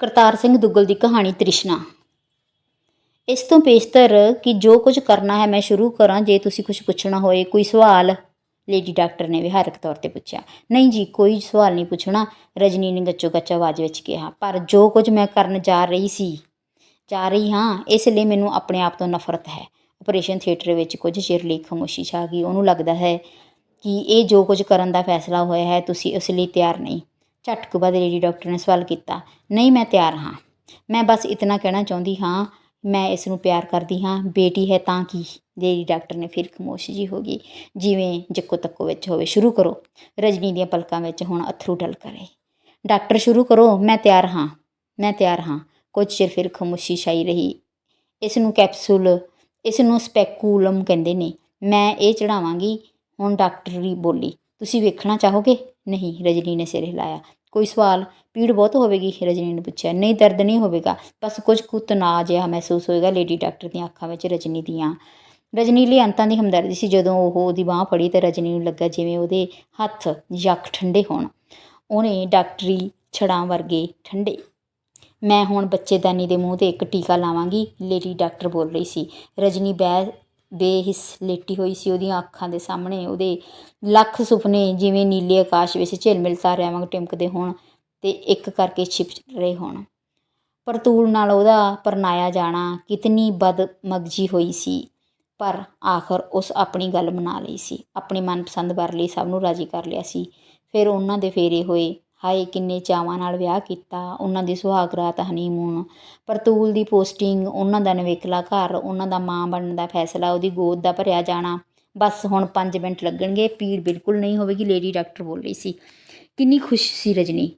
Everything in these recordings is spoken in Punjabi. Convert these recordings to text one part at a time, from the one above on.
ਕਰਤਾਰ ਸਿੰਘ ਦੁੱਗਲ ਦੀ ਕਹਾਣੀ ਤ੍ਰਿਸ਼ਨਾ। ਇਸ ਤੋਂ ਪੇਸ਼ਤਰ ਕਿ ਜੋ ਕੁਝ ਕਰਨਾ ਹੈ ਮੈਂ ਸ਼ੁਰੂ ਕਰਾਂ, ਜੇ ਤੁਸੀਂ ਕੁਝ ਪੁੱਛਣਾ ਹੋਏ, ਕੋਈ ਸਵਾਲ ਲੇਡੀ ਡਾਕਟਰ ਨੇ ਵਿਹਾਰਕ ਤੌਰ ਤੇ ਪੁੱਛਿਆ। ਨਹੀਂ ਜੀ, ਕੋਈ ਸਵਾਲ ਨਹੀਂ ਪੁੱਛਣਾ, ਰਜਨੀ ਨੇ ਗੱਚੋ ਗੱਚ ਆਵਾਜ਼ ਵਿੱਚ ਕਿਹਾ। ਪਰ ਜੋ ਕੁਝ ਮੈਂ ਕਰਨ ਜਾ ਰਹੀ ਸੀ, ਜਾ ਰਹੀ ਹਾਂ, ਇਸ ਲਈ ਮੈਨੂੰ ਆਪਣੇ ਆਪ ਤੋਂ ਨਫ਼ਰਤ ਹੈ। ਆਪਰੇਸ਼ਨ ਥੀਏਟਰ ਵਿੱਚ ਕੁਝ ਚਿਰ ਲਈ ਖਾਮੋਸ਼ੀ ਛਾ ਗਈ। ਉਹਨੂੰ ਲੱਗਦਾ ਹੈ ਕਿ ਇਹ ਜੋ ਕੁਝ ਕਰਨ ਦਾ ਫੈਸਲਾ ਹੋਇਆ ਹੈ, ਤੁਸੀਂ ਉਸ ਲਈ ਤਿਆਰ ਨਹੀਂ। ਝਟ ਕੁ ਲੇਡੀ ਡਾਕਟਰ ਨੇ ਸਵਾਲ ਕੀਤਾ, ਨਹੀਂ, ਮੈਂ ਤਿਆਰ ਹਾਂ। ਮੈਂ ਬਸ ਇਤਨਾ ਕਹਿਣਾ ਚਾਹੁੰਦੀ ਹਾਂ, ਮੈਂ ਇਸ ਨੂੰ ਪਿਆਰ ਕਰਦੀ ਹਾਂ, ਬੇਟੀ ਹੈ ਤਾਂ ਕੀ ਲੇਡੀ ਡਾਕਟਰ ਨੇ ਫਿਰ ਖਾਮੋਸ਼ ਜੀ ਹੋ ਗਈ। ਜਿਵੇਂ ਜੱਕੋ ਤੱਕੋ ਵਿੱਚ ਹੋਵੇ, ਸ਼ੁਰੂ ਕਰੋ। ਰਜਨੀ ਦੀਆਂ ਪਲਕਾਂ ਵਿੱਚ ਹੁਣ ਅਥਰੂ ਢਲ ਕਰੇ ਡਾਕਟਰ, ਸ਼ੁਰੂ ਕਰੋ, ਮੈਂ ਤਿਆਰ ਹਾਂ, ਮੈਂ ਤਿਆਰ ਹਾਂ। ਕੁਝ ਚਿਰ ਫਿਰ ਖਾਮੋਸ਼ੀ ਛਾਈ ਰਹੀ। ਇਸ ਨੂੰ ਕੈਪਸੂਲ, ਇਸ ਨੂੰ ਸਪੈਕੂਲਮ ਕਹਿੰਦੇ ਨੇ। ਮੈਂ ਇਹ ਚੜਾਵਾਂਗੀ ਹੁਣ ਡਾਕਟਰ ਵੀ ਬੋਲੀ, ਤੁਸੀਂ ਵੇਖਣਾ ਚਾਹੋਗੇ? ਨਹੀਂ, ਰਜਨੀ ਨੇ ਸਿਰ ਹਿਲਾਇਆ। ਕੋਈ ਸਵਾਲ? ਪੀੜ ਬਹੁਤ ਹੋਵੇਗੀ, ਰਜਨੀ ਨੇ ਪੁੱਛਿਆ। ਨਹੀਂ, ਦਰਦ ਨਹੀਂ ਹੋਵੇਗਾ। ਬਸ ਕੁਝ ਕੁ ਤਣਾਅ ਜਿਹਾ ਮਹਿਸੂਸ ਹੋਏਗਾ ਲੇਡੀ ਡਾਕਟਰ ਦੀਆਂ ਅੱਖਾਂ ਵਿੱਚ, ਰਜਨੀ ਦੀਆਂ। ਰਜਨੀ ਲਈ ਅੰਤਾਂ ਦੀ ਹਮਦਰਦੀ ਸੀ। ਜਦੋਂ ਉਹ ਉਹਦੀ ਬਾਹ ਫੜੀ ਤੇ ਰਜਨੀ ਨੂੰ ਲੱਗਾ ਜਿਵੇਂ ਉਹਦੇ ਹੱਥ ਯੱਕ ਠੰਡੇ ਹੋਣ। ਉਹਨੇ ਡਾਕਟਰੀ ਛੜਾਂ ਵਰਗੇ ਠੰਡੇ। ਮੈਂ ਹੁਣ ਬੱਚੇਦਾਨੀ ਦੇ ਮੂੰਹ ਤੇ ਇੱਕ ਟੀਕਾ ਲਾਵਾਂਗੀ ਲੇਡੀ ਡਾਕਟਰ ਬੋਲ ਰਹੀ ਸੀ। ਰਜਨੀ ਬੈ ਬੇਹਿੱਸ ਲੇਟੀ ਹੋਈ ਸੀ ਉਹਦੀਆਂ ਅੱਖਾਂ ਦੇ ਸਾਹਮਣੇ, ਉਹਦੇ ਲੱਖ ਸੁਪਨੇ ਜਿਵੇਂ ਨੀਲੇ ਆਕਾਸ਼ ਵਿੱਚ ਝਿਲਮਿਲ ਤਾਰਿਆਂ ਵਾਂਗ ਟਿਮਕਦੇ ਹੋਣ ਤੇ ਇੱਕ ਕਰਕੇ ਛਿਪ ਰਹੇ ਹੋਣ। ਪਰਤੂਲ ਨਾਲ ਉਹਦਾ ਪਰਨਾਇਆ ਜਾਣਾ ਕਿਤਨੀ ਬਦਮਗਜੀ ਹੋਈ ਸੀ, ਪਰ ਆਖਰ ਉਸ ਆਪਣੀ ਗੱਲ ਮਨਾ ਲਈ ਸੀ। ਆਪਣੀ ਮਨਪਸੰਦ ਵਰ ਲਈ ਸਭ ਨੂੰ ਰਾਜੀ ਕਰ ਲਿਆ ਸੀ। ਫਿਰ ਉਹਨਾਂ ਦੇ ਫੇਰੇ ਹੋਏ ਹਾਏ, ਕਿੰਨੇ ਚਾਵਾਂ ਨਾਲ ਵਿਆਹ ਕੀਤਾ, ਉਹਨਾਂ ਦੀ ਸੁਹਾਗ ਰਾਤ ਹਨੀਮੂਨ ਪਰਤੂਲ ਦੀ ਪੋਸਟਿੰਗ ਉਹਨਾਂ ਦਾ ਨਵੇਕਲਾ ਘਰ, ਉਹਨਾਂ ਦਾ ਮਾਂ ਬਣਨ ਦਾ ਫੈਸਲਾ, ਉਹਦੀ ਗੋਦ ਦਾ ਭਰਿਆ ਜਾਣਾ। ਬਸ ਹੁਣ 5 ਮਿੰਟ ਲੱਗਣਗੇ ਪੀੜ ਬਿਲਕੁਲ ਨਹੀਂ ਹੋਵੇਗੀ ਲੇਡੀ ਡਾਕਟਰ ਬੋਲ ਰਹੀ ਸੀ। ਕਿੰਨੀ ਖੁਸ਼ ਸੀ ਰਜਨੀ।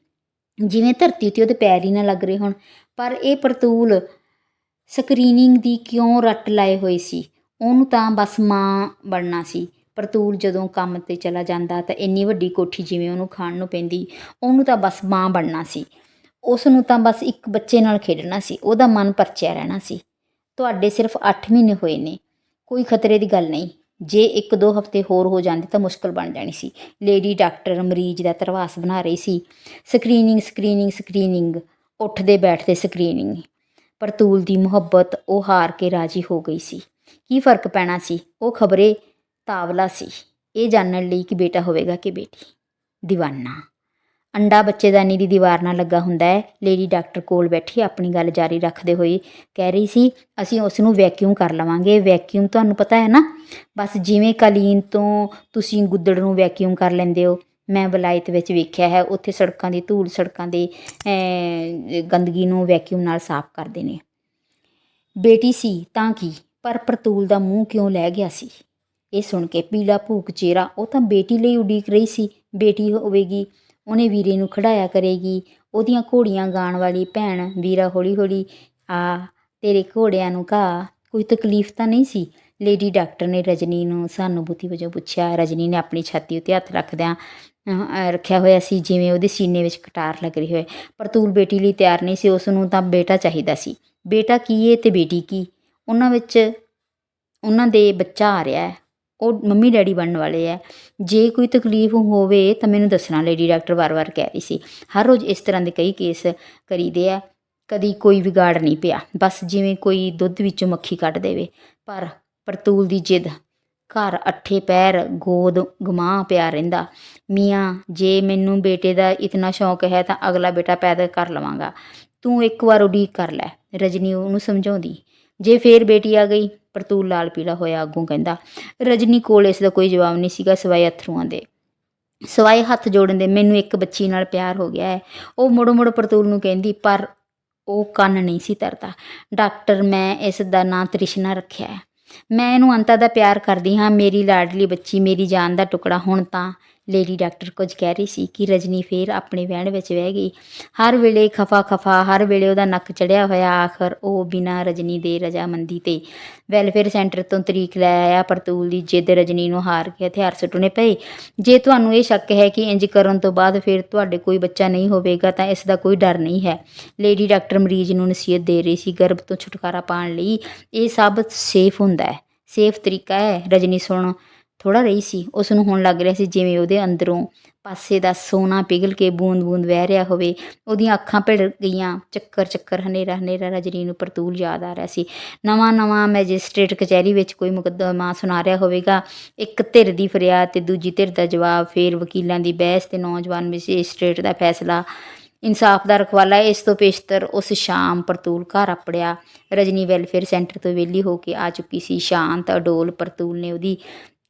ਜਿਵੇਂ ਧਰਤੀ ਉੱਤੇ ਉਹਦੇ ਪੈਰ ਹੀ ਨਾ ਲੱਗ ਰਹੇ ਹੋਣ। ਪਰ ਇਹ ਪਰਤੂਲ ਸਕਰੀਨਿੰਗ ਦੀ ਕਿਉਂ ਰੱਟ ਲਾਏ ਹੋਏ ਸੀ? ਉਹਨੂੰ ਤਾਂ ਬਸ ਮਾਂ ਬਣਨਾ ਸੀ। ਪਰਤੂਲ ਜਦੋਂ ਕੰਮ ਤੇ ਚਲਾ ਜਾਂਦਾ ਤਾਂ ਇੰਨੀ ਵੱਡੀ ਕੋਠੀ ਜਿਵੇਂ ਉਹਨੂੰ ਖਾਣ ਨੂੰ ਪੈਂਦੀ, ਉਹਨੂੰ ਤਾਂ ਬਸ ਮਾਂ ਬਣਨਾ ਸੀ। ਉਸ ਨੂੰ ਤਾਂ ਬਸ ਇੱਕ ਬੱਚੇ ਨਾਲ ਖੇਡਣਾ ਸੀ, ਉਹਦਾ ਮਨ ਪਰਚਿਆ ਰਹਿਣਾ ਸੀ। ਤੁਹਾਡੇ ਸਿਰਫ 8 ਮਹੀਨੇ ਹੋਏ ਨੇ, ਕੋਈ ਖਤਰੇ ਦੀ ਗੱਲ ਨਹੀਂ। ਜੇ ਇੱਕ ਦੋ ਹਫ਼ਤੇ ਹੋਰ ਹੋ ਜਾਂਦੇ ਤਾਂ ਮੁਸ਼ਕਲ ਬਣ ਜਾਣੀ ਸੀ। ਲੇਡੀ ਡਾਕਟਰ ਮਰੀਜ਼ ਦਾ ਤਰਵਾਸ ਬਣਾ ਰਹੀ ਸੀ। ਸਕਰੀਨਿੰਗ ਸਕਰੀਨਿੰਗ ਸਕਰੀਨਿੰਗ, ਉੱਠਦੇ ਬੈਠਦੇ ਸਕਰੀਨਿੰਗ। ਪਰਤੂਲ ਦੀ ਮੁਹੱਬਤ ਉਹ ਹਾਰ ਕੇ ਰਾਜੀ ਹੋ ਗਈ ਸੀ। ਕੀ ਫ਼ਰਕ ਪੈਣਾ ਸੀ? ਉਹ ਖਬਰੇ ਤਾਵਲਾ ਸੀ। ਇਹ ਜਾਣਨ ਲਈ ਕਿ ਬੇਟਾ ਹੋਵੇਗਾ ਕਿ ਬੇਟੀ? دیਵਾਨਾ ਅੰਡਾ ਬੱਚੇਦਾਨੀ ਦੀ ਦੀਵਾਰ ਨਾਲ ਲੱਗਾ ਹੁੰਦਾ ਹੈ। ਲੇਡੀ ਡਾਕਟਰ ਕੋਲ ਬੈਠੀ ਆਪਣੀ ਗੱਲ ਜਾਰੀ ਰੱਖਦੇ ਹੋਏ ਕਹਿ ਰਹੀ ਸੀ, ਅਸੀਂ ਉਸ ਨੂੰ ਵੈਕਿਊਮ ਕਰ ਲਵਾਂਗੇ। ਵੈਕਿਊਮ ਤੁਹਾਨੂੰ ਪਤਾ ਹੈ ਨਾ? ਬਸ ਜਿਵੇਂ ਕਲੀਨ ਤੋਂ ਤੁਸੀਂ ਗੁੱਦੜ ਨੂੰ ਵੈਕਿਊਮ ਕਰ ਲੈਂਦੇ ਹੋ। ਮੈਂ ਵਲਾਇਤ ਵਿੱਚ ਵੇਖਿਆ ਹੈ, ਉੱਥੇ ਸੜਕਾਂ ਦੀ ਧੂੜ ਸੜਕਾਂ ਦੇ ਗੰਦਗੀ ਨੂੰ ਵੈਕਿਊਮ ਨਾਲ ਸਾਫ਼ ਕਰਦੇ ਨੇ। ਬੇਟੀ ਸੀ ਤਾਂ ਕੀ? ਪਰ ਪ੍ਰਤੂਲ ਦਾ ਮੂੰਹ ਕਿਉਂ ਲੈ ਗਿਆ ਸੀ? ਇਹ ਸੁਣ ਕੇ ਪੀਲਾ ਭੂਕ ਚਿਹਰਾ ਉਹ ਤਾਂ ਬੇਟੀ ਲਈ ਉਡੀਕ ਰਹੀ ਸੀ, ਬੇਟੀ ਹੋਵੇਗੀ, ਉਹਨੇ ਵੀਰੇ ਨੂੰ ਖੜਾਇਆ ਕਰੇਗੀ, ਉਹਦੀਆਂ ਘੋੜੀਆਂ ਗਾਣ ਵਾਲੀ ਭੈਣ ਵੀਰਾ ਹੌਲੀ ਹੌਲੀ ਆ, ਤੇਰੇ ਘੋੜਿਆਂ ਨੂੰ ਕਾ ਕੋਈ ਤਕਲੀਫ ਤਾਂ ਨਹੀਂ ਸੀ? ਲੇਡੀ ਡਾਕਟਰ ਨੇ ਰਜਨੀ ਨੂੰ ਸਾਨੂਭੂਤੀ ਵਜੋਂ ਪੁੱਛਿਆ, ਰਜਨੀ ਨੇ ਆਪਣੀ ਛਾਤੀ ਉੱਤੇ ਹੱਥ ਰੱਖਦਿਆਂ ਰੱਖਿਆ ਹੋਇਆ ਸੀ, ਜਿਵੇਂ ਉਹਦੇ ਸੀਨੇ ਵਿੱਚ ਕਟਾਰ ਲੱਗ ਰਹੀ ਹੋਏ ਪਰਤੂਲ ਬੇਟੀ ਲਈ ਤਿਆਰ ਨਹੀਂ ਸੀ, ਉਸ ਨੂੰ ਤਾਂ ਬੇਟਾ ਚਾਹੀਦਾ ਸੀ। ਬੇਟਾ ਕੀ ਏ ਤੇ ਬੇਟੀ ਕੀ? ਉਹਨਾਂ ਵਿੱਚ, ਉਹਨਾਂ ਦੇ ਬੱਚਾ ਆ ਰਿਹਾ ਹੈ। ਉਹ ਮੰਮੀ ਡੈਡੀ ਬਣਨ ਵਾਲੇ ਹੈ ਜੇ ਕੋਈ ਤਕਲੀਫ ਹੋਵੇ ਤਾਂ ਮੈਨੂੰ ਦੱਸਣਾ ਲੇਡੀ ਡਾਕਟਰ ਵਾਰ-ਵਾਰ ਕਹਿ ਰਹੀ ਸੀ। ਹਰ ਰੋਜ਼ ਇਸ ਤਰ੍ਹਾਂ ਦੇ ਕਈ ਕੇਸ ਕਰੀਦੇ ਆ, ਕਦੀ ਕੋਈ ਵਿਗਾੜ ਨਹੀਂ ਪਿਆ। ਬਸ ਜਿਵੇਂ ਕੋਈ ਦੁੱਧ ਵਿੱਚੋਂ ਮੱਖੀ ਕੱਢ ਦੇਵੇ। ਪਰ ਪਰਤੂਲ ਦੀ ਜਿੱਦ, ਘਰ ਅੱਠੇ ਪੈਰ, ਗੋਦ ਗਮਾਂ ਪਿਆ ਰਹਿੰਦਾ। ਮੀਆਂ, ਜੇ ਮੈਨੂੰ ਬੇਟੇ ਦਾ ਇਤਨਾ ਸ਼ੌਕ ਹੈ ਤਾਂ ਅਗਲਾ ਬੇਟਾ ਪੈਦਾ ਕਰ ਲਵਾਂਗਾ। ਤੂੰ ਇੱਕ ਵਾਰ ਉਡੀਕ ਕਰ ਲੈ, ਰਜਨੀ ਉਹਨੂੰ ਸਮਝਾਉਂਦੀ। ਜੇ ਫੇਰ ਬੇਟੀ ਆ ਗਈ ਪਰਤੂਲ ਲਾਲ ਪੀਲਾ ਹੋਇਆ ਅੱਗੋਂ ਕਹਿੰਦਾ, ਰਜਨੀ ਕੋਲ ਇਸ ਦਾ ਕੋਈ ਜਵਾਬ ਨਹੀਂ ਸੀਗਾ ਸਿਵਾਏ ਅਥਰੂਆਂ ਦੇ। ਸਵਾਏ ਹੱਥ ਜੋੜਨ ਦੇ ਮੈਨੂੰ ਇੱਕ ਬੱਚੀ ਨਾਲ ਪਿਆਰ ਹੋ ਗਿਆ ਹੈ। ਉਹ ਮੁੜੋ ਮੁੜ ਪਰਤੂਲ ਨੂੰ ਕਹਿੰਦੀ, ਪਰ ਉਹ ਕੰਨ ਨਹੀਂ ਸੀ ਤਰਦਾ। ਡਾਕਟਰ, ਮੈਂ ਇਸ ਦਾ ਨਾਂ ਤ੍ਰਿਸ਼ਨਾ ਰੱਖਿਆ ਹੈ। ਮੈਂ ਇਹਨੂੰ ਅੰਤਾ ਦਾ ਪਿਆਰ ਕਰਦੀ ਹਾਂ। ਮੇਰੀ ਲਾਡਲੀ ਬੱਚੀ, ਮੇਰੀ ਜਾਨ ਦਾ ਟੁਕੜਾ ਹੁਣ ਤਾਂ ਲੇਡੀ ਡਾਕਟਰ ਕੁਝ ਕਹਿ ਰਹੀ ਸੀ ਕਿ ਰਜਨੀ ਫੇਰ ਆਪਣੇ ਵਹਿਣ ਵਿੱਚ ਵਹਿ ਗਈ। ਹਰ ਵੇਲੇ ਖਫਾ ਖਫਾ, ਹਰ ਵੇਲੇ ਉਹਦਾ ਨੱਕ ਚੜਿਆ ਹੋਇਆ, ਆਖਰ ਉਹ ਬਿਨਾਂ ਰਜਨੀ ਦੇ ਰਜਾਮੰਦੀ ਤੇ। ਵੈਲਫੇਅਰ ਸੈਂਟਰ ਤੋਂ ਤਰੀਕ ਲੈ ਆਇਆ, ਪਰਤੂਲ ਦੀ ਜਿੱਦ ਰਜਨੀ ਨੂੰ ਹਾਰ ਕੇ ਹਥਿਆਰ ਸੁੱਟਣੇ ਪਏ। ਜੇ ਤੁਹਾਨੂੰ ਇਹ ਸ਼ੱਕ ਹੈ ਕਿ ਇੰਜ ਕਰਨ ਤੋਂ ਬਾਅਦ ਫਿਰ ਤੁਹਾਡੇ ਕੋਈ ਬੱਚਾ ਨਹੀਂ ਹੋਵੇਗਾ, ਤਾਂ ਇਸ ਦਾ ਕੋਈ ਡਰ ਨਹੀਂ ਹੈ। ਲੇਡੀ ਡਾਕਟਰ ਮਰੀਜ਼ ਨੂੰ ਨਸੀਹਤ ਦੇ ਰਹੀ ਸੀ ਗਰਭ ਤੋਂ ਛੁਟਕਾਰਾ ਪਾਉਣ ਲਈ। ਇਹ ਸਭ ਸੇਫ ਹੁੰਦਾ ਹੈ। ਸੇਫ ਤਰੀਕਾ ਹੈ। ਰਜਨੀ ਸੁਣ ਥੋੜਾ ਰਹੀ ਸੀ। ਉਸ ਨੂੰ ਹੁਣ ਲੱਗ ਰਿਹਾ ਸੀ ਜਿਵੇਂ ਉਹਦੇ ਅੰਦਰੋਂ ਪਾਸੇ ਦਾ ਸੋਨਾ ਪਿਘਲ ਕੇ ਬੂੰਦ-ਬੂੰਦ ਵਹਿ ਰਿਹਾ ਹੋਵੇ। ਉਹਦੀਆਂ ਅੱਖਾਂ ਭਿੜ ਗਈਆਂ। ਚੱਕਰ ਚੱਕਰ, ਹਨੇਰਾ ਹਨੇਰਾ ਰਜਨੀ ਨੂੰ ਪਰਤੂਲ ਯਾਦ ਆ ਰਿਹਾ ਸੀ। ਨਵਾਂ ਨਵਾਂ ਮੈਜਿਸਟ੍ਰੇਟ ਕਚਹਿਰੀ ਵਿੱਚ ਕੋਈ ਮੁਕੱਦਮਾ ਸੁਣਾ ਰਿਹਾ ਹੋਵੇਗਾ। ਇੱਕ ਧਿਰ ਦੀ ਫਰਿਆਦ ਤੇ ਦੂਜੀ ਧਿਰ ਦਾ ਜਵਾਬ, ਫਿਰ ਵਕੀਲਾਂ ਦੀ ਬਹਿਸ ਤੇ ਨੌਜਵਾਨ ਮੈਜਿਸਟ੍ਰੇਟ ਦਾ ਫੈਸਲਾ। ਇਨਸਾਫ ਦਾ ਰਖਵਾਲਾ ਇਸ ਤੋਂ ਪੇਸ਼ਤਰ। ਉਸ ਸ਼ਾਮ ਪਰਤੂਲ ਘਰ ਆਪੜਿਆ ਰਜਨੀ ਵੈਲਫੇਅਰ ਸੈਂਟਰ ਤੋਂ ਵਿਹਲੀ ਹੋ ਕੇ ਆ ਚੁੱਕੀ ਸੀ। ਸ਼ਾਂਤ ਅਡੋਲ ਪਰਤੂਲ ਨੇ ਉਹਦੀ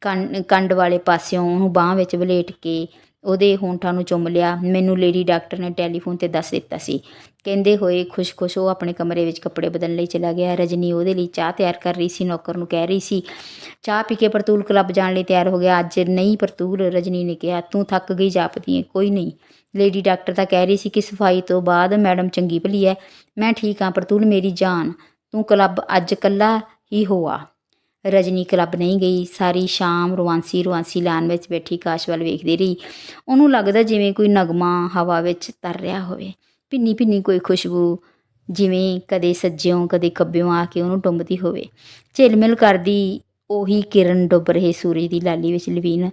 ਕੰਨ ਕੰਡ ਵਾਲੇ ਪਾਸਿਓਂ ਉਹਨੂੰ ਬਾਹ ਵਿੱਚ ਵਲੇਟ ਕੇ ਉਹਦੇ ਹੋਂਠਾਂ ਨੂੰ ਚੁੰਮ ਲਿਆ। ਮੈਨੂੰ ਲੇਡੀ ਡਾਕਟਰ ਨੇ ਟੈਲੀਫੋਨ ਤੇ ਦੱਸ ਦਿੱਤਾ ਸੀ। ਕਹਿੰਦੇ ਹੋਏ ਖੁਸ਼-ਖੁਸ਼ ਉਹ ਆਪਣੇ ਕਮਰੇ ਵਿੱਚ ਕੱਪੜੇ ਬਦਲਣ ਲਈ ਚਲਾ ਗਿਆ। ਰਜਨੀ ਉਹਦੇ ਲਈ ਚਾਹ ਤਿਆਰ ਕਰ ਰਹੀ ਸੀ, ਨੌਕਰ ਨੂੰ ਕਹਿ ਰਹੀ ਸੀ, ਚਾਹ ਪੀ ਕੇ ਪਰਤੂਲ ਕਲੱਬ ਜਾਣ ਲਈ ਤਿਆਰ ਹੋ ਗਿਆ। ਅੱਜ ਨਹੀਂ ਪਰਤੂਲ, ਰਜਨੀ ਨੇ ਕਿਹਾ। ਤੂੰ ਥੱਕ ਗਈ, ਜਾਪਦੀ ਹੈ ਕੋਈ ਨਹੀਂ। ਲੇਡੀ ਡਾਕਟਰ ਤਾਂ ਕਹਿ ਰਹੀ ਸੀ ਕਿ ਸਫ਼ਾਈ ਤੋਂ ਬਾਅਦ ਮੈਡਮ ਚੰਗੀ ਭਲੀ ਹੈ ਮੈਂ ਠੀਕ ਹਾਂ ਪਰਤੂਲ, ਮੇਰੀ ਜਾਨ। ਤੂੰ ਕਲੱਬ ਅੱਜ ਕੱਲਾ ਹੀ ਹੋਆ। ਰਜਨੀ ਕਲੱਬ ਨਹੀਂ ਗਈ। ਸਾਰੀ ਸ਼ਾਮ ਰਵਾਂਸੀ ਰਵਾਂਸੀ ਲਾਨ ਵਿੱਚ ਬੈਠੀ ਕਾਸ਼ ਵੱਲ ਵੇਖਦੀ ਰਹੀ। ਉਹਨੂੰ ਲੱਗਦਾ ਜਿਵੇਂ ਕੋਈ ਨਗਮਾ ਹਵਾ ਵਿੱਚ ਤਰ ਰਿਹਾ ਹੋਵੇ। ਭਿੰਨੀ ਭਿੰਨੀ ਕੋਈ ਖੁਸ਼ਬੂ, ਜਿਵੇਂ ਕਦੇ ਸੱਜਿਓਂ, ਕਦੇ ਖੱਬਿਓਂ ਆ ਕੇ ਉਹਨੂੰ ਟੁੰਬਦੀ ਹੋਵੇ। ਝਿਲਮਿਲ ਕਰਦੀ ਉਹੀ ਕਿਰਨ ਡੁੱਬ ਰਹੇ ਸੂਰਜ ਦੀ ਲਾਲੀ ਵਿੱਚ ਲਵੀਨ,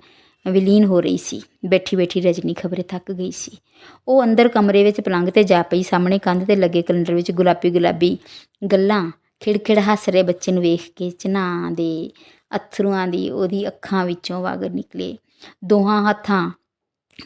ਵਿਲੀਨ ਹੋ ਰਹੀ ਸੀ। ਬੈਠੀ ਬੈਠੀ ਰਜਨੀ ਖਬਰੇ ਥੱਕ ਗਈ ਸੀ। ਉਹ ਅੰਦਰ ਕਮਰੇ ਵਿੱਚ ਪਲੰਗ ਤੇ ਜਾ ਪਈ, ਸਾਹਮਣੇ ਕੰਧ ਤੇ ਲੱਗੇ ਕੈਲੰਡਰ ਵਿੱਚ ਗੁਲਾਬੀ ਗੁਲਾਬੀ ਗੱਲਾਂ। ਖਿੜਖਿੜ ਹੱਸ ਰਹੇ ਬੱਚੇ ਨੂੰ ਵੇਖ ਕੇ ਚਨਾ ਦੇ, ਅੱਥਰੂਆਂ ਦੀ, ਉਹਦੀ ਅੱਖਾਂ ਵਿੱਚੋਂ ਵਗ ਨਿਕਲੇ। ਦੋਹਾਂ ਹੱਥਾਂ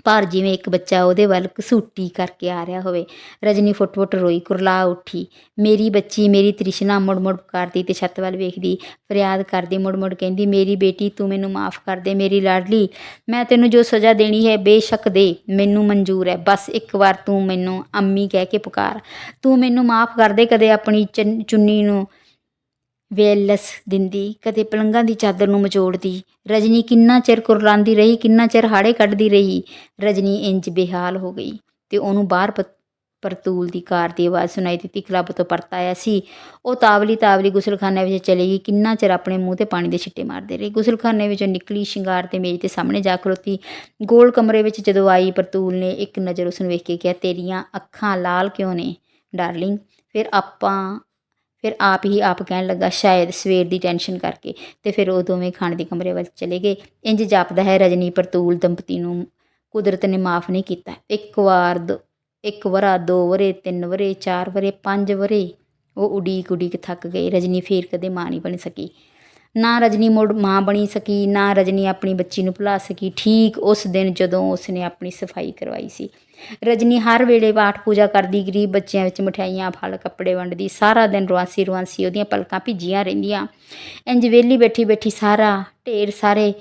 ਪਰ ਜਿਵੇਂ ਇੱਕ ਬੱਚਾ ਉਹਦੇ ਵੱਲ ਕਸੂਟੀ ਕਰਕੇ ਆ ਰਿਹਾ ਹੋਵੇ, ਰਜਨੀ ਫੁੱਟ-ਫੁੱਟ ਰੋਈ ਕੁਰਲਾ ਉੱਠੀ, ਮੇਰੀ ਬੱਚੀ, ਮੇਰੀ ਤ੍ਰਿਸ਼ਨਾ ਮੁੜ-ਮੁੜ ਪੁਕਾਰਦੀ ਤੇ ਛੱਤ ਵੱਲ ਵੇਖਦੀ, ਫਰਿਆਦ ਕਰਦੀ ਮੁੜ-ਮੁੜ ਕਹਿੰਦੀ, ਮੇਰੀ ਬੇਟੀ, ਤੂੰ ਮੈਨੂੰ ਮਾਫ ਕਰ ਦੇ, ਮੇਰੀ ਲਾਡਲੀ, ਮੈਂ ਤੈਨੂੰ ਜੋ ਸਜ਼ਾ ਦੇਣੀ ਹੈ, ਬੇਸ਼ੱਕ ਦੇ, ਮੈਨੂੰ ਮਨਜ਼ੂਰ ਹੈ, ਬਸ ਇੱਕ ਵਾਰ ਤੂੰ ਮੈਨੂੰ ਅੰਮੀ ਕਹਿ ਕੇ ਪੁਕਾਰ, ਤੂੰ ਮੈਨੂੰ ਮਾਫ ਕਰ ਦੇ ਕਦੇ ਆਪਣੀ ਚੁੰਨ- ਚੁੰਨੀ ਨੂੰ ਵੇਲਸ ਦਿੰਦੀ, ਕਦੇ ਪਲੰਗਾਂ ਦੀ ਚਾਦਰ ਨੂੰ ਮਚੋੜਦੀ ਰਜਨੀ ਕਿੰਨਾ ਚਿਰ ਕੁਰਲਾਉਂਦੀ ਰਹੀ, ਕਿੰਨਾ ਚਿਰ ਹਾੜੇ ਕੱਢਦੀ ਰਹੀ। ਰਜਨੀ ਇੰਜ ਬੇਹਾਲ ਹੋ ਗਈ ਤੇ ਉਹਨੂੰ ਬਾਹਰ ਪ- ਪਰਤੂਲ ਦੀ ਕਾਰ ਦੀ ਆਵਾਜ਼ ਸੁਣਾਈ ਦਿੱਤੀ, ਕਲੱਬ ਤੋਂ ਪਰਤ ਆਇਆ ਸੀ। ਉਹ ਤਾਵਲੀ ਤਾਵਲੀ ਗੁਸਲਖਾਨੇ ਵਿੱਚ ਚਲੀ ਗਈ, ਕਿੰਨਾ ਚਿਰ ਆਪਣੇ ਮੂੰਹ ਤੇ ਪਾਣੀ ਦੇ ਛਿੱਟੇ ਮਾਰਦੇ ਰਹੀ। ਗੁਸਲਖਾਨੇ ਵਿੱਚੋਂ ਨਿਕਲੀ ਸ਼ਿੰਗਾਰ ਤੇ ਮੇਜ਼ ਦੇ ਸਾਹਮਣੇ ਜਾ ਖਲੋਤੀ। ਗੋਲ ਕਮਰੇ ਵਿੱਚ ਜਦੋਂ ਆਈ, ਪਰਤੂਲ ਨੇ ਇੱਕ ਨਜ਼ਰ ਉਸ ਨੂੰ ਵੇਖ ਕੇ ਕਿਹਾ, ਤੇਰੀਆਂ ਅੱਖਾਂ ਲਾਲ ਕਿਉਂ ਨੇ, ਡਾਰਲਿੰਗ? ਫਿਰ ਆਪਾਂ ਫਿਰ ਆਪ ਹੀ ਆਪ ਕਹਿਣ ਲੱਗਾ, ਸ਼ਾਇਦ ਸਵੇਰ ਦੀ ਟੈਨਸ਼ਨ ਕਰਕੇ। ਤੇ ਫਿਰ ਉਹ ਦੋਵੇਂ ਖਾਣ ਦੇ ਕਮਰੇ ਵੱਲ ਚਲੇ ਗਏ। ਇੰਜ ਜਾਪਦਾ ਹੈ ਰਜਨੀ ਪ੍ਰਤੂਲ ਦੰਪਤੀ ਨੂੰ ਕੁਦਰਤ ਨੇ ਮਾਫ ਨਹੀਂ ਕੀਤਾ। ਇੱਕ ਵਾਰ ਦੋ, ਇੱਕ ਵਰਾ, ਦੋ ਵਰੇ, ਤਿੰਨ ਵਰੇ, ਚਾਰ ਵਰੇ, ਪੰਜ ਵਰੇ ਉਹ ਉਡੀਕ ਉਡੀਕ ਥੱਕ ਗਏ। ਰਜਨੀ ਫੇਰ ਕਦੇ ਮਾਂ ਨਹੀਂ ਬਣ ਸਕੀ। ਨਾ ਰਜਨੀ ਮੁੜ ਮਾਂ ਬਣੀ ਸਕੀ, ਨਾ ਰਜਨੀ ਆਪਣੀ ਬੱਚੀ ਨੂੰ ਭੁਲਾ ਸਕੀ। ਠੀਕ ਉਸ ਦਿਨ ਜਦੋਂ ਉਸਨੇ ਆਪਣੀ ਸਫ਼ਾਈ ਕਰਵਾਈ ਸੀ। ਰਜਨੀ ਹਰ ਵੇਲੇ ਪਾਠ ਪੂਜਾ ਕਰਦੀ, ਗਰੀਬ ਬੱਚਿਆਂ ਵਿੱਚ ਮਠਿਆਈਆਂ, ਫਲ, ਕੱਪੜੇ ਵੰਡਦੀ, ਸਾਰਾ ਦਿਨ ਰਵਾਸੀ ਰਵਾਸੀ ਉਹਦੀਆਂ ਪਲਕਾਂ ਭਿੱਜੀਆਂ ਰਹਿੰਦੀਆਂ। ਇੰਜ ਵੇਲੀ ਬੈਠੀ ਬੈਠੀ ਸਾਰਾ ਢੇਰ ਸਾਰੇ,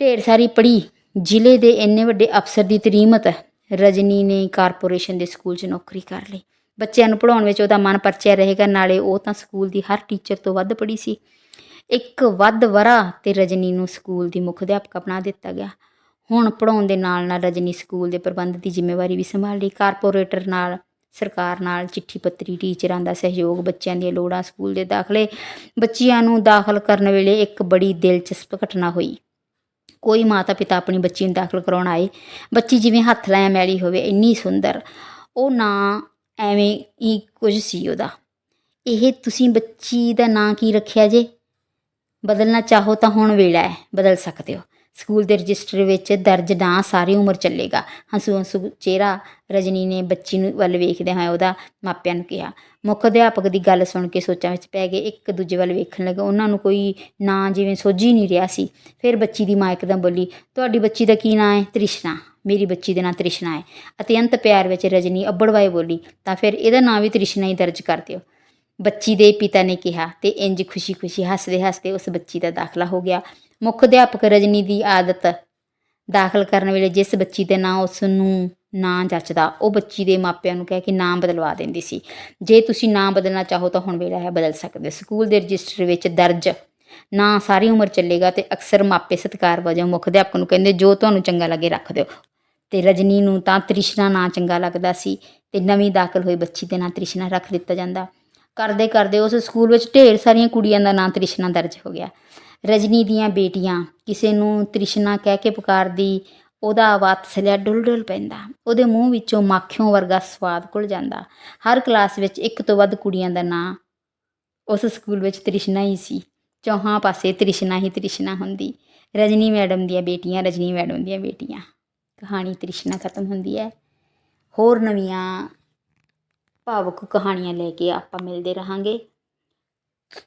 ਢੇਰ ਸਾਰੀ ਪੜੀ ਜ਼ਿਲ੍ਹੇ ਦੇ ਇੰਨੇ ਵੱਡੇ ਅਫਸਰ ਦੀ ਤਰੀਮਤ, ਰਜਨੀ ਨੇ ਕਾਰਪੋਰੇਸ਼ਨ ਦੇ ਸਕੂਲ 'ਚ ਨੌਕਰੀ ਕਰ ਲਈ। ਬੱਚਿਆਂ ਨੂੰ ਪੜਾਉਣ ਵਿੱਚ ਉਹਦਾ ਮਨ ਪਰਚਿਆ ਰਹੇਗਾ, ਨਾਲੇ ਉਹ ਤਾਂ ਸਕੂਲ ਦੀ ਹਰ ਟੀਚਰ ਤੋਂ ਵੱਧ ਪੜੀ ਸੀ। ਇੱਕ ਵੱਧ ਵਰਾ ਤੇ ਰਜਨੀ ਨੂੰ ਸਕੂਲ ਦੀ ਮੁੱਖ ਅਧਿਆਪਕਾ ਬਣਾ ਦਿੱਤਾ ਗਿਆ। ਹੁਣ ਪੜਾਉਣ ਦੇ ਨਾਲ ਨਾਲ ਰਜਨੀ ਸਕੂਲ ਦੇ ਪ੍ਰਬੰਧ ਦੀ ਜ਼ਿੰਮੇਵਾਰੀ ਵੀ ਸੰਭਾਲ ਲਈ ਕਾਰਪੋਰੇਟਰ ਨਾਲ, ਸਰਕਾਰ ਨਾਲ, ਚਿੱਠੀ ਪੱਤਰੀ, ਟੀਚਰਾਂ ਦਾ ਸਹਿਯੋਗ, ਬੱਚਿਆਂ ਦੀਆਂ ਲੋੜਾਂ, ਸਕੂਲ ਦੇ ਦਾਖਲੇ, ਬੱਚਿਆਂ ਨੂੰ ਦਾਖਲ ਕਰਨ ਵੇਲੇ ਇੱਕ ਬੜੀ ਦਿਲਚਸਪ ਘਟਨਾ ਹੋਈ। ਕੋਈ ਮਾਤਾ ਪਿਤਾ ਆਪਣੀ ਬੱਚੀ ਨੂੰ ਦਾਖਲ ਕਰਾਉਣ ਆਏ। ਬੱਚੀ ਜਿਵੇਂ ਹੱਥ ਲਾਇਆ ਮੈਲੀ ਹੋਵੇ, ਇੰਨੀ ਸੁੰਦਰ। ਉਹ ਨਾਂ ਐਵੇਂ ਹੀ ਕੁਝ ਸੀ ਉਹਦਾ। ਇਹ ਤੁਸੀਂ ਬੱਚੀ ਦਾ ਨਾਂ ਕੀ ਰੱਖਿਆ ਜੇ? ਬਦਲਣਾ ਚਾਹੋ ਤਾਂ ਹੁਣ ਵੇਲਾ ਹੈ, ਬਦਲ ਸਕਦੇ ਹੋ। ਸਕੂਲ ਦੇ ਰਜਿਸਟਰ ਵਿੱਚ ਦਰਜ ਨਾਂ ਸਾਰੀ ਉਮਰ ਚੱਲੇਗਾ। ਹੰਸੂ ਹੰਸੂ ਚਿਹਰਾ ਰਜਨੀ ਨੇ ਬੱਚੀ ਨੂੰ ਵੱਲ ਵੇਖਦੇ ਹੋਏ ਉਹਦਾ ਮਾਪਿਆਂ ਨੂੰ ਕਿਹਾ, ਮੁੱਖ ਅਧਿਆਪਕ ਦੀ ਗੱਲ ਸੁਣ ਕੇ ਸੋਚਾਂ ਵਿੱਚ ਪੈ ਗਏ, ਇੱਕ ਦੂਜੇ ਵੱਲ ਵੇਖਣ ਲੱਗੇ। ਉਹਨਾਂ ਨੂੰ ਕੋਈ ਨਾਂ ਜਿਵੇਂ ਸੋਝੀ ਨਹੀਂ ਰਿਹਾ ਸੀ। ਫਿਰ ਬੱਚੀ ਦੀ ਮਾਂ ਇੱਕਦਮ ਬੋਲੀ, ਤੁਹਾਡੀ ਬੱਚੀ ਦਾ ਕੀ ਨਾਂ ਹੈ? ਤ੍ਰਿਸ਼ਨਾ, ਮੇਰੀ ਬੱਚੀ ਦਾ ਨਾਂ ਤ੍ਰਿਸ਼ਨਾ ਹੈ। ਅਤਿਅੰਤ ਪਿਆਰ ਵਿੱਚ ਰਜਨੀ ਅੱਬੜਵਾਏ ਬੋਲੀ, ਤਾਂ ਫਿਰ ਇਹਦਾ ਨਾਂ ਵੀ ਤ੍ਰਿਸ਼ਨਾ ਹੀ ਦਰਜ ਕਰ ਦਿਓ। ਬੱਚੀ ਦੇ ਪਿਤਾ ਨੇ ਕਿਹਾ ਤੇ ਇੰਜ ਖੁਸ਼ੀ-ਖੁਸ਼ੀ ਹੱਸਦੇ-ਹੱਸਦੇ ਉਸ ਬੱਚੀ ਦਾ ਦਾਖਲਾ ਹੋ ਗਿਆ। ਮੁੱਖ ਅਧਿਆਪਕ ਰਜਨੀ ਦੀ ਆਦਤ ਦਾਖਲ ਕਰਨ ਵੇਲੇ ਜਿਸ ਬੱਚੀ ਦੇ ਨਾਂ ਉਸ ਨੂੰ ਨਾਂ ਜੱਚਦਾ, ਉਹ ਬੱਚੀ ਦੇ ਮਾਪਿਆਂ ਨੂੰ ਕਹਿ ਕੇ ਨਾਂ ਬਦਲਵਾ ਦਿੰਦੀ ਸੀ। ਜੇ ਤੁਸੀਂ ਨਾਂ ਬਦਲਣਾ ਚਾਹੋ ਤਾਂ ਹੁਣ ਵੇਲਾ ਹੈ ਬਦਲ ਸਕਦੇ ਹੋ। ਸਕੂਲ ਦੇ ਰਜਿਸਟਰ ਵਿੱਚ ਦਰਜ ਨਾਂ ਸਾਰੀ ਉਮਰ ਚੱਲੇਗਾ ਤੇ ਅਕਸਰ ਮਾਪੇ ਸਤਿਕਾਰ ਵਜੋਂ ਮੁੱਖ ਅਧਿਆਪਕ ਨੂੰ ਕਹਿੰਦੇ, ਜੋ ਤੁਹਾਨੂੰ ਚੰਗਾ ਲੱਗੇ ਰੱਖ ਦਿਓ। ਤੇ ਰਜਨੀ ਨੂੰ ਤਾਂ ਤ੍ਰਿਸ਼ਨਾ ਨਾਂ ਚੰਗਾ ਲੱਗਦਾ ਸੀ ਤੇ ਨਵੀਂ ਦਾਖਲ ਹੋਈ ਬੱਚੀ ਦੇ ਨਾਂ ਤ੍ਰਿਸ਼ਨਾ ਰੱਖ ਦਿੱਤਾ ਜਾਂਦਾ। ਕਰਦੇ ਕਰਦੇ ਉਸ ਸਕੂਲ ਵਿੱਚ ਢੇਰ ਸਾਰੀਆਂ ਕੁੜੀਆਂ ਦਾ ਨਾਂ ਤ੍ਰਿਸ਼ਨਾ ਦਰਜ ਹੋ ਗਿਆ। ਰਜਨੀ ਦੀਆਂ ਬੇਟੀਆਂ, ਕਿਸੇ ਨੂੰ ਤ੍ਰਿਸ਼ਨਾ ਕਹਿ ਕੇ ਪੁਕਾਰਦੀ, ਉਹਦਾ ਵਾਤਸਲਿਆ ਡੁੱਲ ਡੁੱਲ ਪੈਂਦਾ। ਉਹਦੇ ਮੂੰਹ ਵਿੱਚੋਂ ਮਾਖਿਓਂ ਵਰਗਾ ਸਵਾਦ ਘੁਲ ਜਾਂਦਾ। ਹਰ ਕਲਾਸ ਵਿੱਚ ਇੱਕ ਤੋਂ ਵੱਧ ਕੁੜੀਆਂ ਦਾ ਨਾਂ ਉਸ ਸਕੂਲ ਵਿੱਚ ਤ੍ਰਿਸ਼ਨਾ ਹੀ ਸੀ। ਚੌਹਾਂ ਪਾਸੇ ਤ੍ਰਿਸ਼ਨਾ ਹੀ ਤ੍ਰਿਸ਼ਨਾ ਹੁੰਦੀ। ਰਜਨੀ ਮੈਡਮ ਦੀਆਂ ਬੇਟੀਆਂ, ਰਜਨੀ ਮੈਡਮ ਦੀਆਂ ਬੇਟੀਆਂ। ਕਹਾਣੀ ਤ੍ਰਿਸ਼ਨਾ ਖਤਮ ਹੁੰਦੀ ਹੈ। ਹੋਰ ਨਵੀਆਂ ਭਾਵੁਕ ਕਹਾਣੀਆਂ ਲੈ ਕੇ ਆਪਾਂ ਮਿਲਦੇ ਰਹਾਂਗੇ।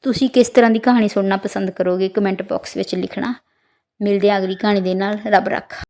ਤੁਸੀਂ ਕਿਸ ਤਰ੍ਹਾਂ ਦੀ ਕਹਾਣੀ ਸੁਣਨਾ ਪਸੰਦ ਕਰੋਗੇ? ਕਮੈਂਟ ਬਾਕਸ ਵਿੱਚ ਲਿਖਣਾ। ਮਿਲਦੇ ਹਾਂ ਅਗਲੀ ਕਹਾਣੀ ਦੇ ਨਾਲ। ਰੱਬ ਰੱਖਾ।